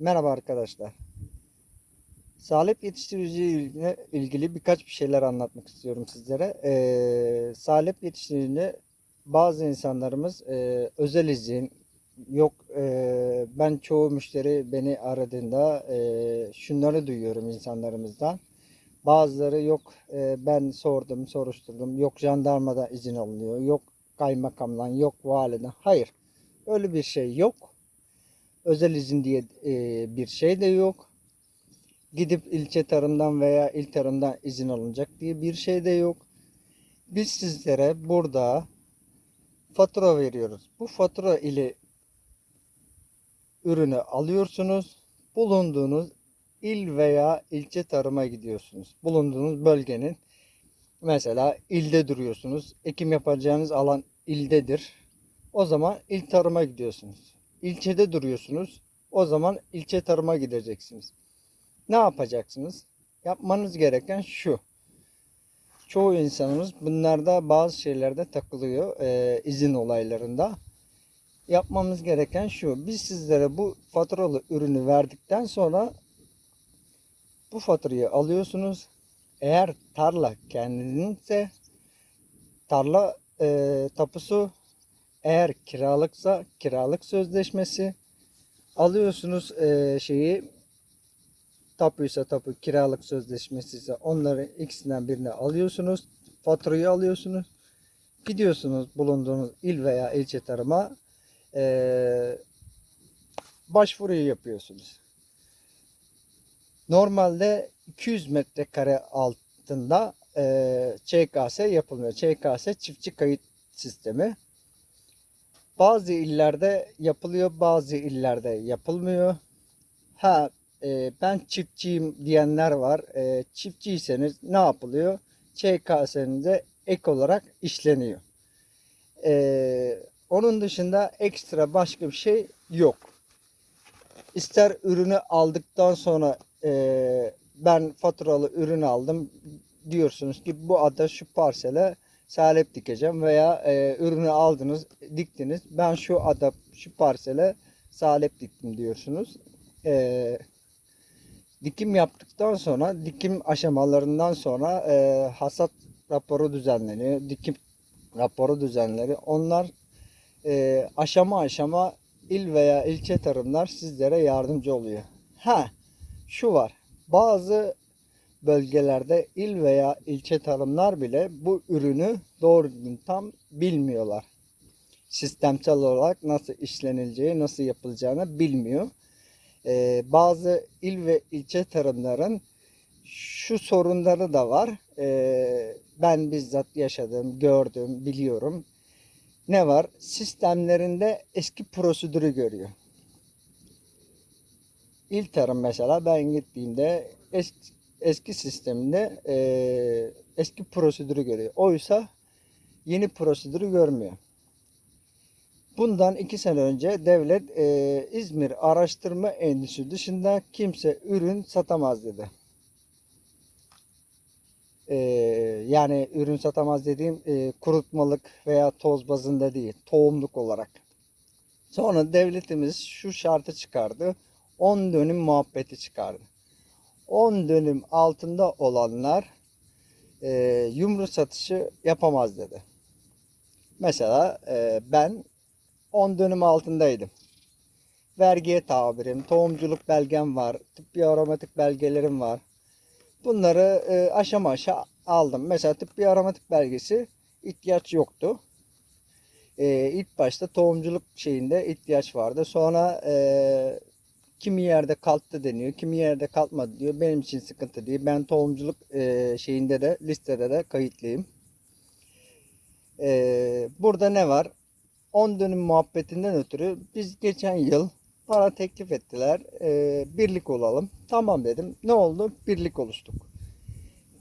Merhaba arkadaşlar. Salep yetiştiriciliği ile ilgili birkaç bir şeyler anlatmak istiyorum sizlere. Ee, salep yetiştiriciliğinde bazı insanlarımız e, özel izin yok e, ben çoğu müşteri beni aradığında e, şunları duyuyorum insanlarımızdan. Bazıları yok e, ben sordum soruşturdum yok jandarmada izin alınıyor yok kaymakamdan yok validen hayır öyle bir şey yok özel izin diye e, bir şey de yok. Gidip ilçe tarımdan veya il tarımdan izin alınacak diye bir şey de yok. Biz sizlere burada fatura veriyoruz. Bu fatura ile ürünü alıyorsunuz. Bulunduğunuz il veya ilçe tarıma gidiyorsunuz. Bulunduğunuz bölgenin mesela ilde duruyorsunuz. Ekim yapacağınız alan ildedir. O zaman il tarıma gidiyorsunuz ilçede duruyorsunuz. O zaman ilçe tarıma gideceksiniz. Ne yapacaksınız? Yapmanız gereken şu. Çoğu insanımız bunlarda bazı şeylerde takılıyor e, izin olaylarında. Yapmamız gereken şu. Biz sizlere bu faturalı ürünü verdikten sonra bu faturayı alıyorsunuz. Eğer tarla kendininse tarla e, tapusu eğer kiralıksa kiralık sözleşmesi alıyorsunuz e, şeyi tapuysa tapu kiralık sözleşmesi ise onları ikisinden birini alıyorsunuz. Faturayı alıyorsunuz. Gidiyorsunuz bulunduğunuz il veya ilçe tarıma e, başvuruyu yapıyorsunuz. Normalde 200 metrekare altında e, ÇKS yapılmıyor. ÇKS çiftçi kayıt sistemi. Bazı illerde yapılıyor, bazı illerde yapılmıyor. Ha e, ben çiftçiyim diyenler var. E, çiftçiyseniz ne yapılıyor? ÇKS'nize ek olarak işleniyor. E, onun dışında ekstra başka bir şey yok. İster ürünü aldıktan sonra e, ben faturalı ürün aldım diyorsunuz ki bu ada şu parsele salep dikeceğim veya e, ürünü aldınız, diktiniz. Ben şu ada, şu parsele salep diktim diyorsunuz. E, dikim yaptıktan sonra, dikim aşamalarından sonra e, hasat raporu düzenleniyor. Dikim raporu düzenleri. Onlar e, aşama aşama il veya ilçe tarımlar sizlere yardımcı oluyor. Ha, şu var. Bazı bölgelerde il veya ilçe tarımlar bile bu ürünü doğru düzgün tam bilmiyorlar. Sistemsel olarak nasıl işlenileceği, nasıl yapılacağını bilmiyor. Ee, bazı il ve ilçe tarımların şu sorunları da var. Ee, ben bizzat yaşadım, gördüm, biliyorum. Ne var? Sistemlerinde eski prosedürü görüyor. İl tarım mesela ben gittiğimde eski eski sisteminde e, eski prosedürü görüyor. Oysa yeni prosedürü görmüyor. Bundan iki sene önce devlet e, İzmir Araştırma Endüstrisi dışında kimse ürün satamaz dedi. E, yani ürün satamaz dediğim e, kurutmalık veya toz bazında değil, tohumluk olarak. Sonra devletimiz şu şartı çıkardı. 10 dönüm muhabbeti çıkardı. 10 dönüm altında olanlar e, yumru satışı yapamaz dedi. Mesela e, ben 10 dönüm altındaydım. Vergiye tabirim, tohumculuk belgem var, tıbbi aromatik belgelerim var. Bunları e, aşama aşağı aldım. Mesela tıbbi aromatik belgesi ihtiyaç yoktu. E, ilk başta tohumculuk şeyinde ihtiyaç vardı. Sonra e, kimi yerde kalktı deniyor, kimi yerde kalkmadı diyor. Benim için sıkıntı değil. Ben tohumculuk e, şeyinde de listede de kayıtlıyım. E, burada ne var? 10 dönüm muhabbetinden ötürü biz geçen yıl bana teklif ettiler. E, birlik olalım. Tamam dedim. Ne oldu? Birlik oluştuk.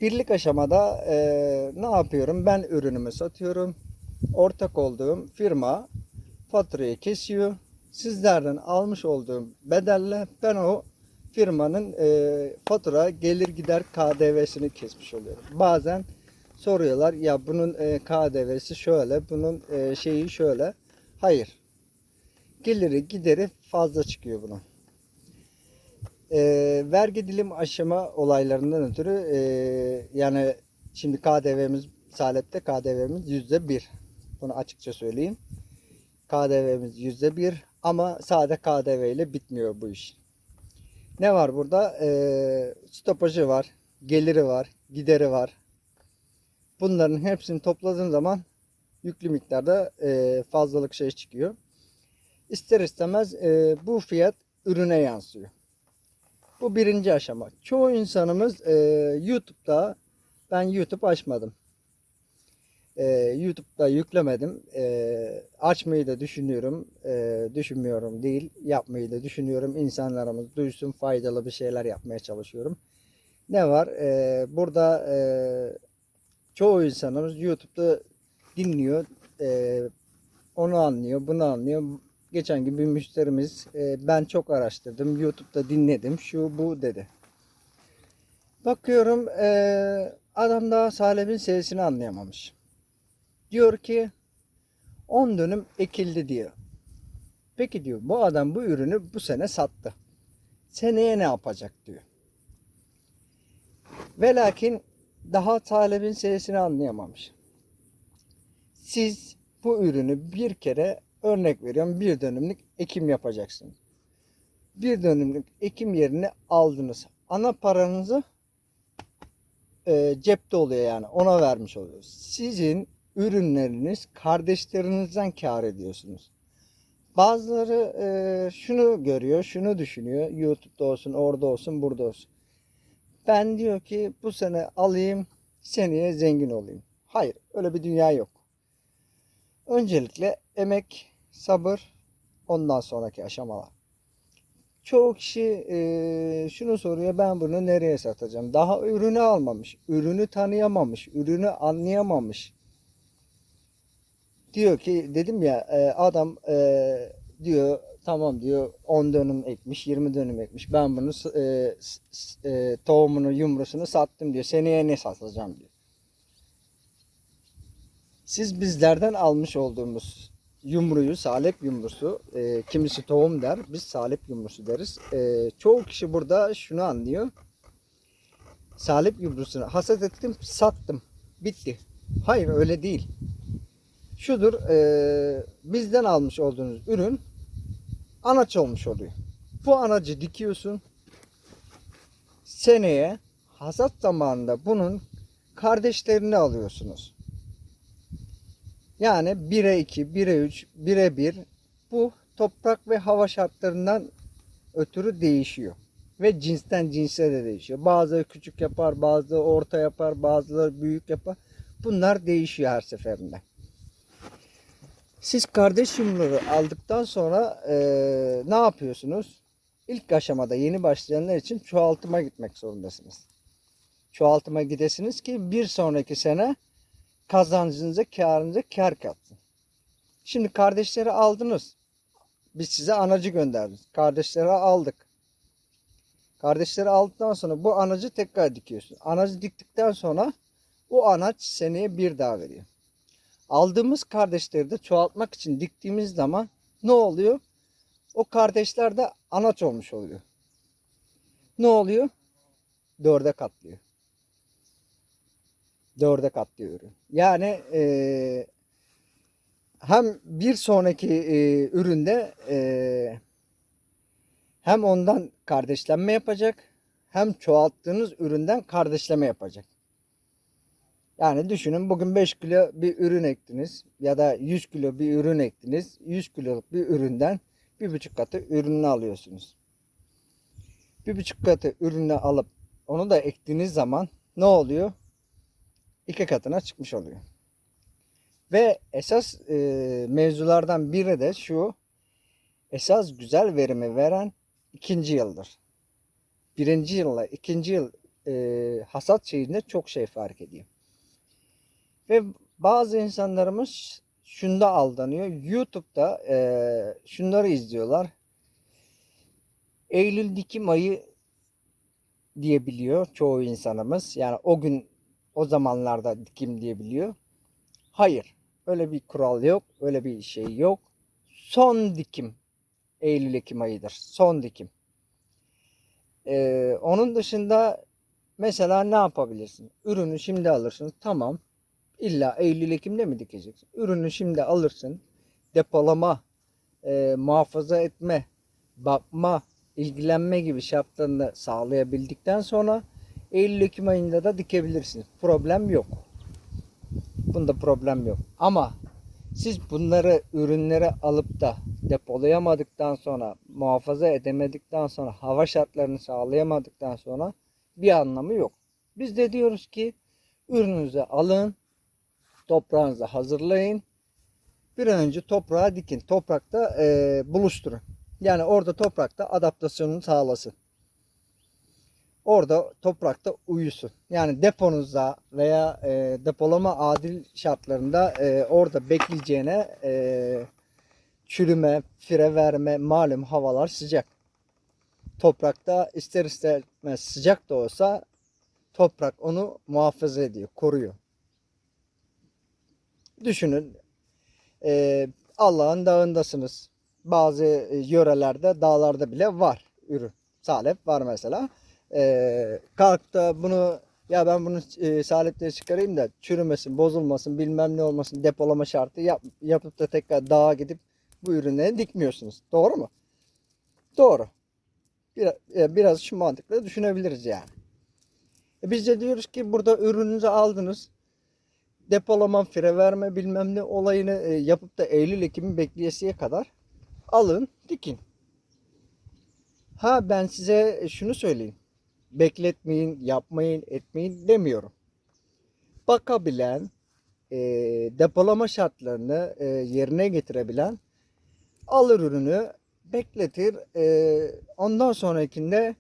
Birlik aşamada e, ne yapıyorum? Ben ürünümü satıyorum. Ortak olduğum firma faturayı kesiyor sizlerden almış olduğum bedelle ben o firmanın e, fatura gelir gider KDV'sini kesmiş oluyorum. Bazen soruyorlar ya bunun e, KDV'si şöyle, bunun e, şeyi şöyle. Hayır. Geliri gideri fazla çıkıyor bunun. e, vergi dilim aşama olaylarından ötürü e, yani şimdi KDV'miz Salep'te KDV'miz yüzde bir. Bunu açıkça söyleyeyim. KDV'miz yüzde bir ama sade KDV ile bitmiyor bu iş. Ne var burada? E, stopajı var, geliri var, gideri var. Bunların hepsini topladığın zaman yüklü miktarda e, fazlalık şey çıkıyor. İster istemez e, bu fiyat ürüne yansıyor. Bu birinci aşama. Çoğu insanımız e, YouTube'da ben YouTube açmadım. E, YouTube'da yüklemedim. E, açmayı da düşünüyorum. E, düşünmüyorum değil. Yapmayı da düşünüyorum. İnsanlarımız duysun faydalı bir şeyler yapmaya çalışıyorum. Ne var? E, burada e, çoğu insanımız YouTube'da dinliyor. e, onu anlıyor, bunu anlıyor. Geçen gün bir müşterimiz e, ben çok araştırdım, YouTube'da dinledim, şu bu dedi. Bakıyorum e, adam daha Salep'in sesini anlayamamış. Diyor ki 10 dönüm ekildi diyor. Peki diyor bu adam bu ürünü bu sene sattı. Seneye ne yapacak diyor. Ve lakin daha talebin sesini anlayamamış. Siz bu ürünü bir kere örnek veriyorum bir dönümlük ekim yapacaksınız. Bir dönümlük ekim yerine aldınız. Ana paranızı e, cepte oluyor yani ona vermiş oluyoruz. Sizin ürünleriniz kardeşlerinizden kar ediyorsunuz. Bazıları e, şunu görüyor, şunu düşünüyor. YouTube'da olsun, orada olsun, burada olsun. Ben diyor ki bu sene alayım, seneye zengin olayım. Hayır, öyle bir dünya yok. Öncelikle emek, sabır, ondan sonraki aşamalar. Çoğu kişi e, şunu soruyor, ben bunu nereye satacağım? Daha ürünü almamış, ürünü tanıyamamış, ürünü anlayamamış. Diyor ki, dedim ya e, adam e, diyor, tamam diyor 10 dönüm ekmiş, 20 dönüm ekmiş. Ben bunu e, tohumunu, yumrusunu sattım diyor. Seneye ne satacağım diyor. Siz bizlerden almış olduğumuz yumruyu, salep yumrusu, e, kimisi tohum der, biz salep yumrusu deriz. E, çoğu kişi burada şunu anlıyor. Salep yumrusunu hasat ettim, sattım, bitti. Hayır öyle değil. Şudur, e, bizden almış olduğunuz ürün anaç olmuş oluyor. Bu anacı dikiyorsun. Seneye hasat zamanında bunun kardeşlerini alıyorsunuz. Yani 1'e 2, 1'e 3, 1'e 1 bu toprak ve hava şartlarından ötürü değişiyor. Ve cinsten cinse de değişiyor. Bazıları küçük yapar, bazıları orta yapar, bazıları büyük yapar. Bunlar değişiyor her seferinde. Siz kardeş yumruğu aldıktan sonra eee, ne yapıyorsunuz? İlk aşamada yeni başlayanlar için çoğaltıma gitmek zorundasınız. Çoğaltıma gidesiniz ki bir sonraki sene kazancınıza, karınıza kar katsın. Şimdi kardeşleri aldınız. Biz size anacı gönderdik. Kardeşleri aldık. Kardeşleri aldıktan sonra bu anacı tekrar dikiyorsun. Anacı diktikten sonra o anaç seneye bir daha veriyor. Aldığımız kardeşleri de çoğaltmak için diktiğimiz zaman ne oluyor? O kardeşler de anaç olmuş oluyor. Ne oluyor? Dörde katlıyor. Dörde katlıyor ürün. Yani eee, hem bir sonraki eee, üründe eee, hem ondan kardeşlenme yapacak hem çoğalttığınız üründen kardeşleme yapacak. Yani düşünün bugün 5 kilo bir ürün ektiniz ya da 100 kilo bir ürün ektiniz. 100 kiloluk bir üründen bir buçuk katı ürününü alıyorsunuz. Bir buçuk katı ürünü alıp onu da ektiğiniz zaman ne oluyor? İki katına çıkmış oluyor. Ve esas e, mevzulardan biri de şu. Esas güzel verimi veren ikinci yıldır. Birinci yılla ikinci yıl e, hasat şeyinde çok şey fark ediyor. Ve bazı insanlarımız şunda aldanıyor. YouTube'da e, şunları izliyorlar. Eylül dikim ayı diyebiliyor çoğu insanımız. Yani o gün o zamanlarda dikim diyebiliyor. Hayır. Öyle bir kural yok. Öyle bir şey yok. Son dikim Eylül Ekim ayıdır. Son dikim. Ee, onun dışında mesela ne yapabilirsin? Ürünü şimdi alırsın. Tamam. İlla Eylül Ekim'de mi dikeceksin? Ürünü şimdi alırsın. Depolama, e, muhafaza etme, bakma, ilgilenme gibi şartlarını sağlayabildikten sonra Eylül Ekim ayında da dikebilirsiniz. Problem yok. Bunda problem yok. Ama siz bunları ürünleri alıp da depolayamadıktan sonra, muhafaza edemedikten sonra, hava şartlarını sağlayamadıktan sonra bir anlamı yok. Biz de diyoruz ki ürününüzü alın, toprağınızı hazırlayın. Bir an önce toprağa dikin. Toprakta eee, buluşturun. Yani orada toprakta adaptasyonunu sağlasın. Orada toprakta uyusun. Yani deponuzda veya eee, depolama adil şartlarında eee, orada bekleyeceğine eee, çürüme, fire verme malum havalar sıcak. Toprakta ister istemez sıcak da olsa toprak onu muhafaza ediyor, koruyor. Düşünün eee, Allah'ın dağındasınız. Bazı e, yörelerde dağlarda bile var ürün. Salep var mesela. Eee kalk da bunu ya ben bunu e, salepte çıkarayım da çürümesin, bozulmasın, bilmem ne olmasın depolama şartı yap, yapıp da tekrar dağa gidip bu ürünleri dikmiyorsunuz. Doğru mu? Doğru. Biraz, e, biraz şu mantıkla düşünebiliriz yani. E biz de diyoruz ki burada ürününüzü aldınız. Depolama, fire verme bilmem ne olayını e, yapıp da Eylül Ekim'i bekleyesiye kadar alın, dikin. Ha ben size şunu söyleyeyim. Bekletmeyin, yapmayın, etmeyin demiyorum. Bakabilen, e, depolama şartlarını e, yerine getirebilen alır ürünü, bekletir. E, ondan sonrakinde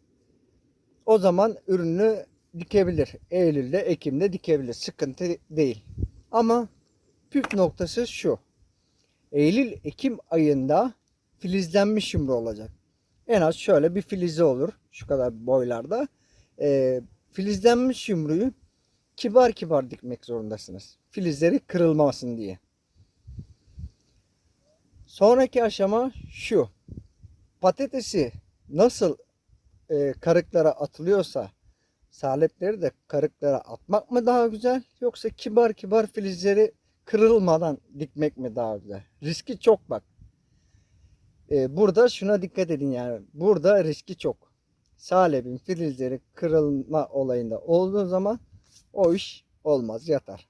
o zaman ürünü dikebilir. Eylül'de, Ekim'de dikebilir. Sıkıntı değil. Ama püf noktası şu. Eylül, Ekim ayında filizlenmiş yumru olacak. En az şöyle bir filizi olur. Şu kadar boylarda. Ee, filizlenmiş yumruyu kibar kibar dikmek zorundasınız. Filizleri kırılmasın diye. Sonraki aşama şu. Patatesi nasıl e, karıklara atılıyorsa salepleri de karıklara atmak mı daha güzel yoksa kibar kibar filizleri kırılmadan dikmek mi daha güzel? Riski çok bak. Ee, burada şuna dikkat edin yani. Burada riski çok. Salepin filizleri kırılma olayında olduğu zaman o iş olmaz yatar.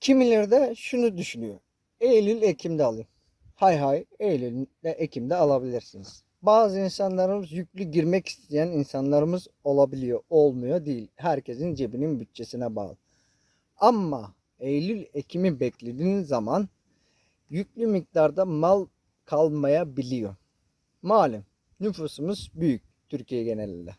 Kimileri de şunu düşünüyor. Eylül Ekim'de alayım. Hay hay Eylül'de Ekim'de alabilirsiniz. Bazı insanlarımız yüklü girmek isteyen insanlarımız olabiliyor. Olmuyor değil. Herkesin cebinin bütçesine bağlı. Ama Eylül Ekim'i beklediğiniz zaman yüklü miktarda mal kalmayabiliyor. Malum nüfusumuz büyük Türkiye genelinde.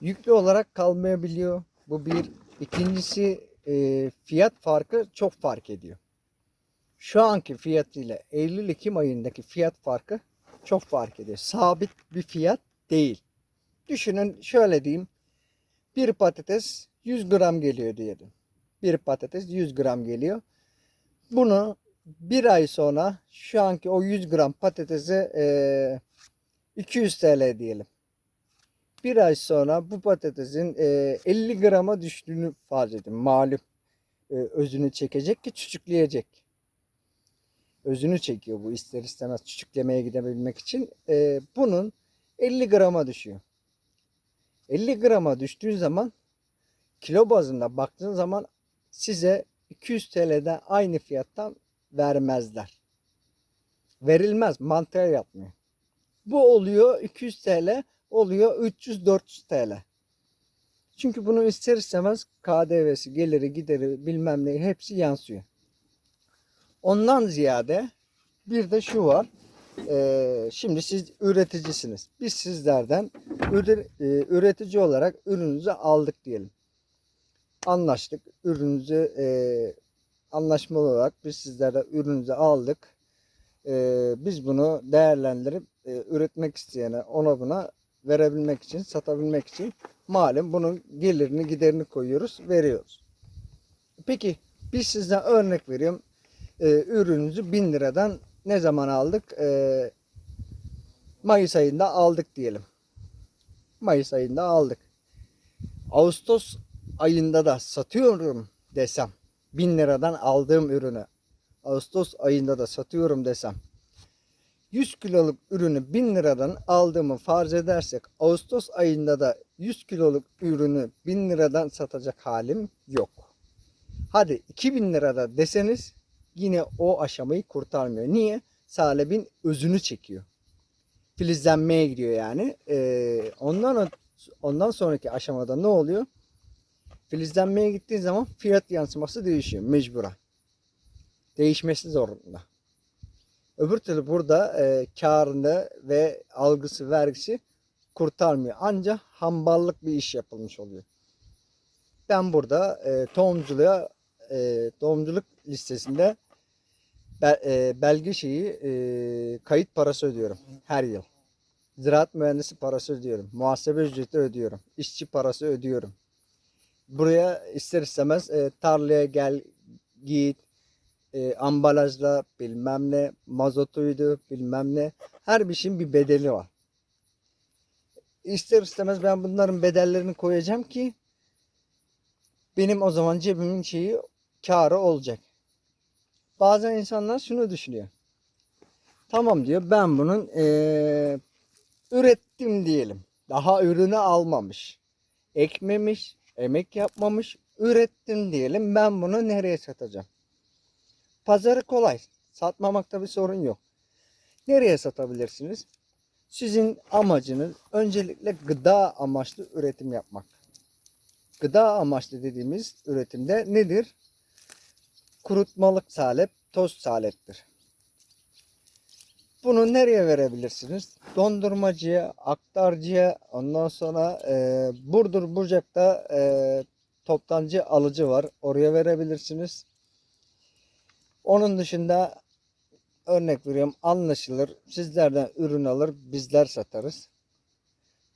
Yüklü olarak kalmayabiliyor. Bu bir. İkincisi e, fiyat farkı çok fark ediyor. Şu anki fiyatıyla Eylül-Ekim ayındaki fiyat farkı çok fark ediyor. Sabit bir fiyat değil. Düşünün şöyle diyeyim. Bir patates 100 gram geliyor diyelim. Bir patates 100 gram geliyor. Bunu bir ay sonra şu anki o 100 gram patatesi eee, 200 TL diyelim. Bir ay sonra bu patatesin eee, 50 grama düştüğünü farz edin. Malum eee, özünü çekecek ki çocuklayacak. Özünü çekiyor bu ister istemez çocuklamaya gidebilmek için. Eee, bunun 50 grama düşüyor. 50 grama düştüğü zaman kilo bazında baktığın zaman size 200 TL'den aynı fiyattan vermezler. Verilmez. Mantığa yapmıyor. Bu oluyor 200 TL oluyor 300-400 TL. Çünkü bunu ister istemez KDV'si, geliri, gideri bilmem ne hepsi yansıyor. Ondan ziyade bir de şu var. Ee, şimdi siz üreticisiniz. Biz sizlerden e, üretici olarak ürününüzü aldık diyelim. Anlaştık. Ürününüzü e, anlaşmalı olarak biz sizlerden ürününüzü aldık. Ee, biz bunu değerlendirip e, üretmek isteyene ona buna verebilmek için, satabilmek için malum bunun gelirini giderini koyuyoruz, veriyoruz. Peki biz sizden örnek veriyorum. Ee, ürününüzü 1000 liradan ne zaman aldık? Ee, Mayıs ayında aldık diyelim. Mayıs ayında aldık. Ağustos ayında da satıyorum desem 1000 liradan aldığım ürünü Ağustos ayında da satıyorum desem 100 kiloluk ürünü 1000 liradan aldığımı farz edersek Ağustos ayında da 100 kiloluk ürünü 1000 liradan satacak halim yok. Hadi 2000 lirada deseniz yine o aşamayı kurtarmıyor. Niye? Salebin özünü çekiyor. Filizlenmeye gidiyor yani. Ee, ondan ondan sonraki aşamada ne oluyor? Filizlenmeye gittiği zaman fiyat yansıması değişiyor mecburen. Değişmesi zorunda. Öbür türlü burada e, karını ve algısı vergisi kurtarmıyor. Ancak hamballık bir iş yapılmış oluyor. Ben burada e, tohumculuğa e, tohumculuk listesinde e, belge şeyi e, kayıt parası ödüyorum her yıl. Ziraat mühendisi parası ödüyorum. Muhasebe ücreti ödüyorum. işçi parası ödüyorum. Buraya ister istemez e, tarlaya gel git ambalajla bilmem ne mazotuydu bilmem ne her bir şeyin bir bedeli var. İster istemez ben bunların bedellerini koyacağım ki benim o zaman cebimin şeyi karı olacak. Bazen insanlar şunu düşünüyor. Tamam diyor ben bunun eee, ürettim diyelim. Daha ürünü almamış. Ekmemiş, emek yapmamış. Ürettim diyelim. Ben bunu nereye satacağım? Pazarı kolay. Satmamakta bir sorun yok. Nereye satabilirsiniz? Sizin amacınız öncelikle gıda amaçlı üretim yapmak. Gıda amaçlı dediğimiz üretimde nedir? Kurutmalık salep, toz saleptir. Bunu nereye verebilirsiniz? Dondurmacıya, aktarcıya, ondan sonra e, Burdur Burcak'ta e, toptancı alıcı var. Oraya verebilirsiniz. Onun dışında örnek veriyorum anlaşılır. Sizlerden ürün alır, bizler satarız.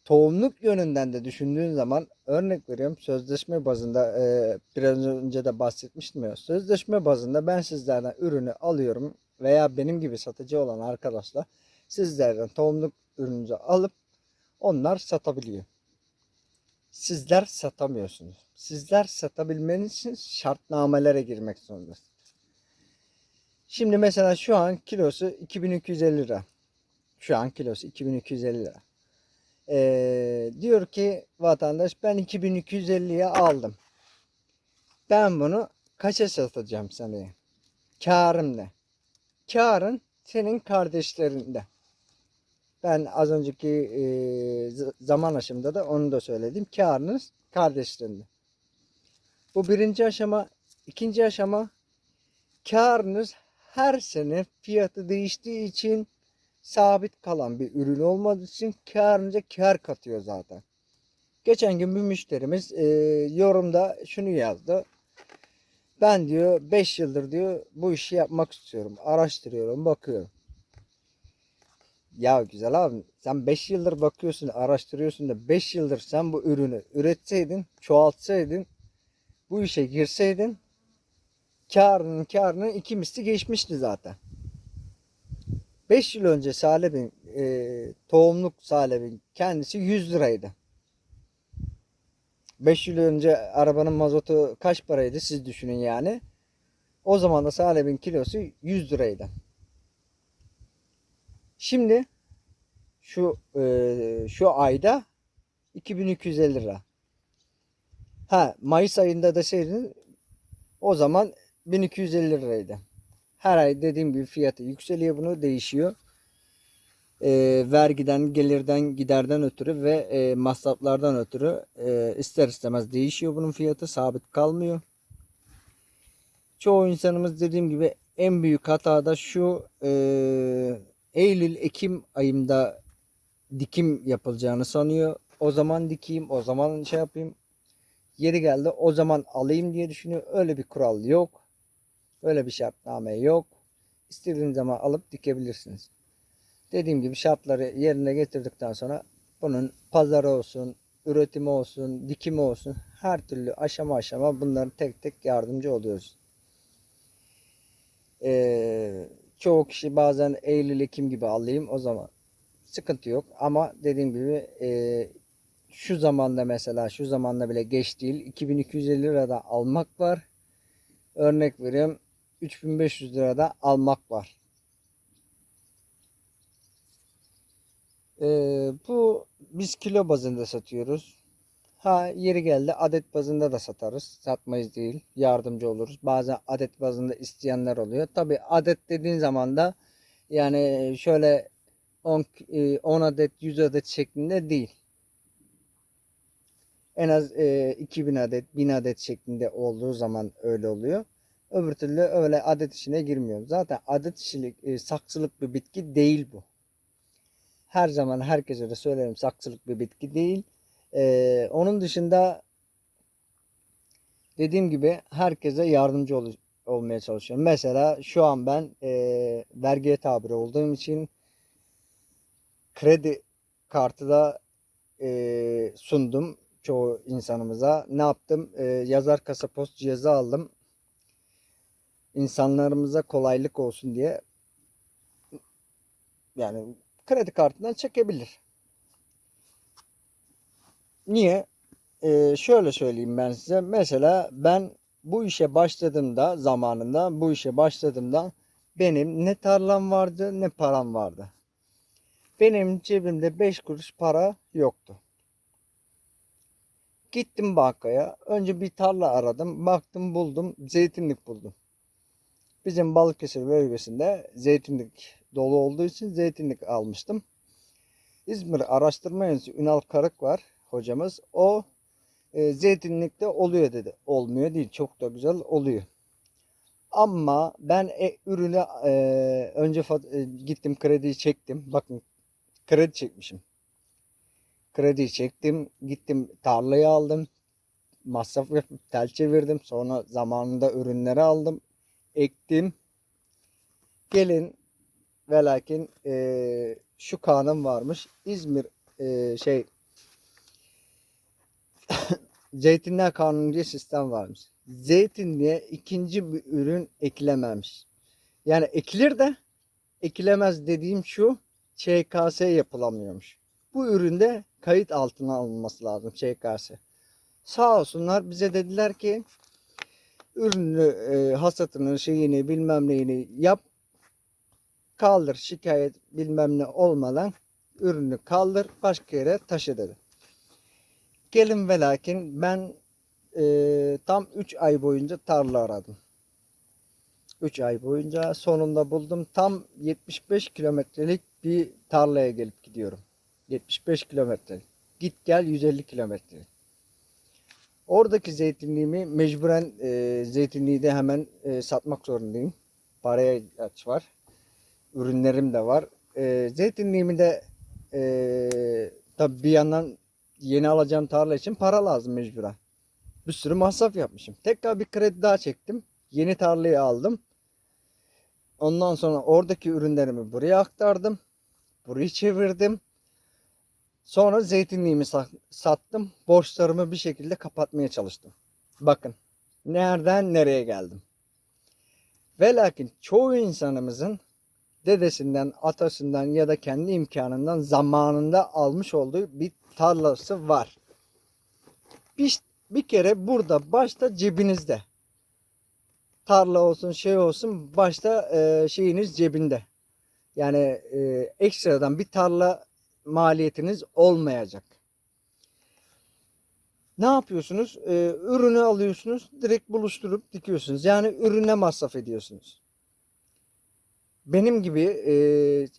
Tohumluk yönünden de düşündüğün zaman örnek veriyorum sözleşme bazında e, biraz önce de bahsetmiştim ya sözleşme bazında ben sizlerden ürünü alıyorum veya benim gibi satıcı olan arkadaşlar sizlerden tohumluk ürününüzü alıp onlar satabiliyor. Sizler satamıyorsunuz. Sizler satabilmeniz için şartnamelere girmek zorundasınız. Şimdi mesela şu an kilosu 2250 lira. Şu an kilosu 2250 lira. Ee, diyor ki vatandaş ben 2250'ye aldım. Ben bunu kaça satacağım seneye? Karım ne? Karın senin kardeşlerinde. Ben az önceki e, zaman aşımında da onu da söyledim. Karınız kardeşlerinde. Bu birinci aşama. ikinci aşama karınız her sene fiyatı değiştiği için sabit kalan bir ürün olmadığı için karınıza kar katıyor zaten. Geçen gün bir müşterimiz e, yorumda şunu yazdı. Ben diyor 5 yıldır diyor bu işi yapmak istiyorum. Araştırıyorum, bakıyorum. Ya güzel abi sen 5 yıldır bakıyorsun, araştırıyorsun da 5 yıldır sen bu ürünü üretseydin, çoğaltsaydın, bu işe girseydin karının karının iki misli geçmişti zaten. 5 yıl önce Salep'in e, tohumluk Salep'in kendisi 100 liraydı. 5 yıl önce arabanın mazotu kaç paraydı siz düşünün yani. O zaman da Salep'in kilosu 100 liraydı. Şimdi şu e, şu ayda 2250 lira. Ha Mayıs ayında deseydin o zaman 1250 liraydı. Her ay dediğim gibi fiyatı yükseliyor bunu değişiyor. E, vergiden, gelirden, giderden ötürü ve e, masraflardan ötürü e, ister istemez değişiyor bunun fiyatı sabit kalmıyor. Çoğu insanımız dediğim gibi en büyük hata da şu e, Eylül-Ekim ayında dikim yapılacağını sanıyor. O zaman dikeyim, o zaman şey yapayım. Yeri geldi o zaman alayım diye düşünüyor. Öyle bir kural yok. Öyle bir şartname yok. İstediğiniz zaman alıp dikebilirsiniz. Dediğim gibi şartları yerine getirdikten sonra bunun pazarı olsun, üretimi olsun, dikimi olsun her türlü aşama aşama bunları tek tek yardımcı oluyoruz. Ee, çoğu kişi bazen Eylül Ekim gibi alayım o zaman sıkıntı yok. Ama dediğim gibi e, şu zamanda mesela şu zamanda bile geç değil. 2250 lirada almak var. Örnek veriyorum 3500 lirada almak var. E, bu biz kilo bazında satıyoruz. Ha yeri geldi adet bazında da satarız. Satmayız değil. Yardımcı oluruz. Bazen adet bazında isteyenler oluyor. Tabi adet dediğin zaman da yani şöyle 10, e, 10 adet 100 adet şeklinde değil. En az e, 2000 adet 1000 adet şeklinde olduğu zaman öyle oluyor. Öbür türlü öyle adet işine girmiyor. Zaten adet işilik e, saksılık bir bitki değil bu. Her zaman herkese de söylerim saksılık bir bitki değil. Ee, onun dışında dediğim gibi herkese yardımcı ol- olmaya çalışıyorum. Mesela şu an ben e, vergiye tabi olduğum için kredi kartı da e, sundum çoğu insanımıza. Ne yaptım? E, yazar kasa post cihazı aldım. İnsanlarımıza kolaylık olsun diye yani kredi kartından çekebilir. Niye? Ee, şöyle söyleyeyim ben size. Mesela ben bu işe başladığımda zamanında bu işe başladığımda benim ne tarlam vardı ne param vardı. Benim cebimde 5 kuruş para yoktu. Gittim bankaya. Önce bir tarla aradım. Baktım buldum. Zeytinlik buldum. Bizim Balıkesir bölgesinde zeytinlik dolu olduğu için zeytinlik almıştım. İzmir Araştırma Enstitüsü Ünal Karık var hocamız. O e, zeytinlikte oluyor dedi. Olmuyor değil. Çok da güzel oluyor. Ama ben e, ürünü e, önce e, gittim krediyi çektim. Bakın kredi çekmişim. Krediyi çektim. Gittim tarlayı aldım. Masraf yapıp tel çevirdim. Sonra zamanında ürünleri aldım. Ektim. Gelin ve lakin e, şu kanun varmış. İzmir e, şey Zeytinler Kanunu diye sistem varmış. Zeytinliğe ikinci bir ürün ekilememiş. Yani ekilir de ekilemez dediğim şu ÇKS yapılamıyormuş. Bu üründe kayıt altına alınması lazım ÇKS. Sağ olsunlar bize dediler ki ürünü e, hasatını şeyini bilmem neyini yap kaldır şikayet bilmem ne olmadan ürünü kaldır başka yere taşı dedi. Gelin ve lakin ben e, tam 3 ay boyunca tarla aradım. 3 ay boyunca sonunda buldum. Tam 75 kilometrelik bir tarlaya gelip gidiyorum. 75 kilometre. Git gel 150 kilometre. Oradaki zeytinliğimi mecburen e, zeytinliği de hemen e, satmak zorundayım. Paraya ihtiyaç var. Ürünlerim de var. E, zeytinliğimi de e, tabii bir yandan yeni alacağım tarla için para lazım mecburen. Bir sürü masraf yapmışım. Tekrar bir kredi daha çektim. Yeni tarlayı aldım. Ondan sonra oradaki ürünlerimi buraya aktardım. Burayı çevirdim. Sonra zeytinliğimi sa- sattım. Borçlarımı bir şekilde kapatmaya çalıştım. Bakın nereden nereye geldim. Ve lakin çoğu insanımızın dedesinden, atasından ya da kendi imkanından zamanında almış olduğu bir tarlası var. Bir, bir kere burada başta cebinizde. Tarla olsun şey olsun başta e, şeyiniz cebinde. Yani e, ekstradan bir tarla maliyetiniz olmayacak. Ne yapıyorsunuz? E, ürünü alıyorsunuz, direkt buluşturup dikiyorsunuz. Yani ürüne masraf ediyorsunuz. Benim gibi e,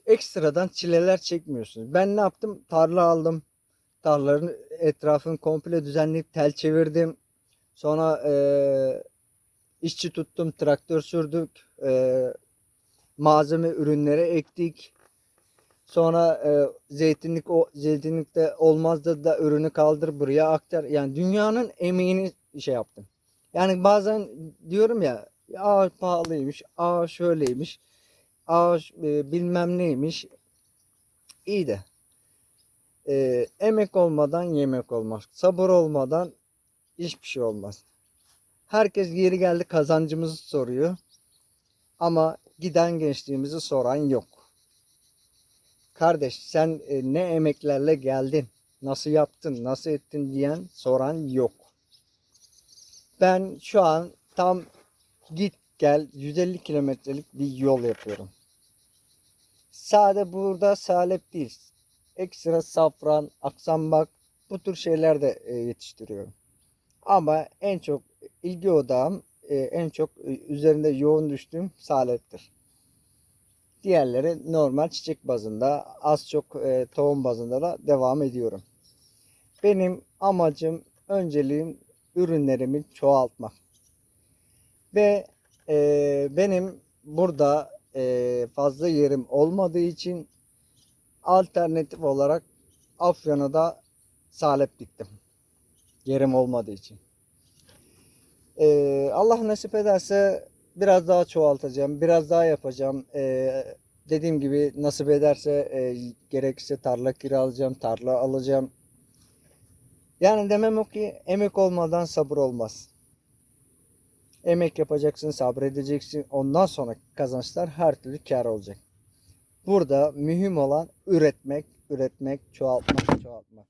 ekstradan çileler çekmiyorsunuz. Ben ne yaptım? Tarla aldım. Tarlaların etrafını komple düzenleyip tel çevirdim. Sonra e, işçi tuttum, traktör sürdük. E, malzeme ürünleri ektik. Sonra e, zeytinlik o zeytinlikte olmazdı da ürünü kaldır buraya aktar. Yani dünyanın emeğini şey yaptım. Yani bazen diyorum ya aa pahalıymış, aa şöyleymiş, aa e, bilmem neymiş. İyi de e, emek olmadan yemek olmaz. Sabır olmadan hiçbir şey olmaz. Herkes yeri geldi kazancımızı soruyor. Ama giden gençliğimizi soran yok. Kardeş sen e, ne emeklerle geldin, nasıl yaptın, nasıl ettin diyen soran yok. Ben şu an tam git gel 150 kilometrelik bir yol yapıyorum. Sade burada salep değil. Ekstra safran, aksambak bu tür şeyler de e, yetiştiriyorum. Ama en çok ilgi odağım, e, en çok üzerinde yoğun düştüğüm saleptir. Diğerleri normal çiçek bazında, az çok e, tohum bazında da devam ediyorum. Benim amacım, önceliğim ürünlerimi çoğaltmak. Ve e, benim burada e, fazla yerim olmadığı için alternatif olarak Afyon'a da salep diktim. Yerim olmadığı için. E, Allah nasip ederse biraz daha çoğaltacağım, biraz daha yapacağım. E, dediğim gibi nasip ederse e, gerekirse tarla kiralayacağım, tarla alacağım. Yani demem o ki emek olmadan sabır olmaz. Emek yapacaksın, sabredeceksin. Ondan sonra kazançlar her türlü kar olacak. Burada mühim olan üretmek, üretmek, çoğaltmak, çoğaltmak.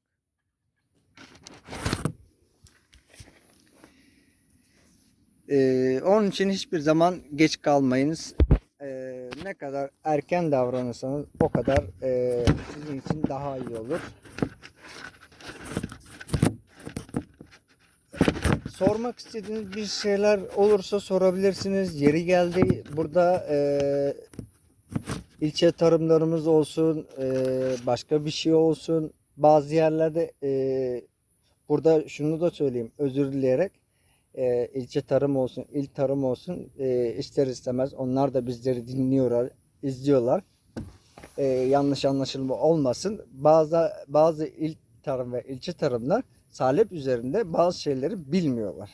Ee, onun için hiçbir zaman geç kalmayınız. Ee, ne kadar erken davranırsanız o kadar e, sizin için daha iyi olur. sormak istediğiniz bir şeyler olursa sorabilirsiniz. Yeri geldi burada e, ilçe tarımlarımız olsun, e, başka bir şey olsun. Bazı yerlerde e, burada şunu da söyleyeyim özür dileyerek e, ilçe tarım olsun, il tarım olsun e, ister istemez onlar da bizleri dinliyorlar, izliyorlar. E, yanlış anlaşılma olmasın. Bazı bazı il tarım ve ilçe tarımlar salep üzerinde bazı şeyleri bilmiyorlar.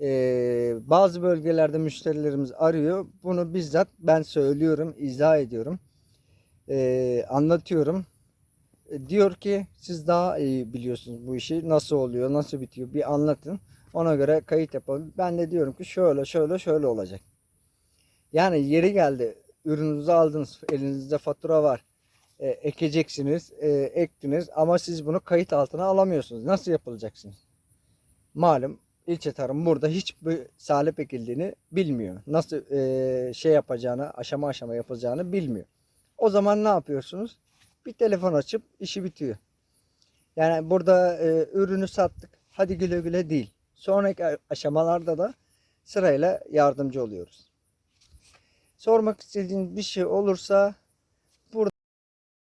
Ee, bazı bölgelerde müşterilerimiz arıyor. Bunu bizzat ben söylüyorum, izah ediyorum. Ee, anlatıyorum. E, diyor ki siz daha iyi biliyorsunuz bu işi. Nasıl oluyor, nasıl bitiyor bir anlatın. Ona göre kayıt yapalım. Ben de diyorum ki şöyle şöyle şöyle olacak. Yani yeri geldi. Ürününüzü aldınız. Elinizde fatura var e, ekeceksiniz, e, ektiniz ama siz bunu kayıt altına alamıyorsunuz. Nasıl yapılacaksınız? Malum ilçe tarım burada hiçbir salep ekildiğini bilmiyor. Nasıl e, şey yapacağını, aşama aşama yapılacağını bilmiyor. O zaman ne yapıyorsunuz? Bir telefon açıp işi bitiyor. Yani burada e, ürünü sattık. Hadi güle güle değil. Sonraki aşamalarda da sırayla yardımcı oluyoruz. Sormak istediğiniz bir şey olursa